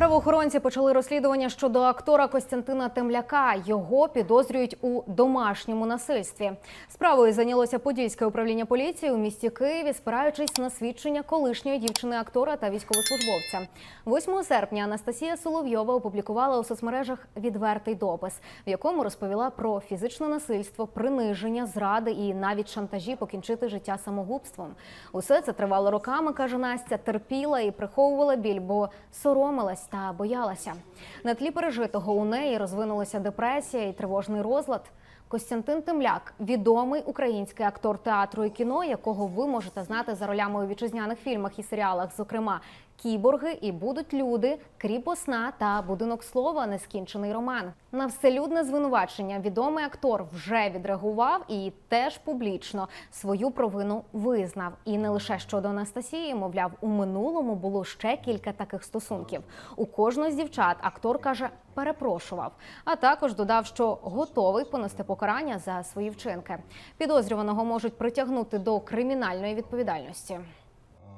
Правоохоронці почали розслідування щодо актора Костянтина Темляка. Його підозрюють у домашньому насильстві. Справою зайнялося Подільське управління поліції у місті Києві, спираючись на свідчення колишньої дівчини актора та військовослужбовця. 8 серпня Анастасія Соловйова опублікувала у соцмережах відвертий допис, в якому розповіла про фізичне насильство, приниження, зради і навіть шантажі покінчити життя самогубством. Усе це тривало роками, каже Настя, терпіла і приховувала біль, бо соромилась та боялася. На тлі пережитого у неї розвинулася депресія і тривожний розлад. Костянтин Темляк відомий український актор театру і кіно, якого ви можете знати за ролями у вітчизняних фільмах і серіалах, зокрема Кіборги і будуть люди, кріпосна та будинок слова, нескінчений роман. На вселюдне звинувачення відомий актор вже відреагував і теж публічно свою провину визнав. І не лише щодо Анастасії, мовляв, у минулому було ще кілька таких стосунків. У кожної з дівчат актор каже, перепрошував, а також додав, що готовий понести покарання за свої вчинки. Підозрюваного можуть притягнути до кримінальної відповідальності.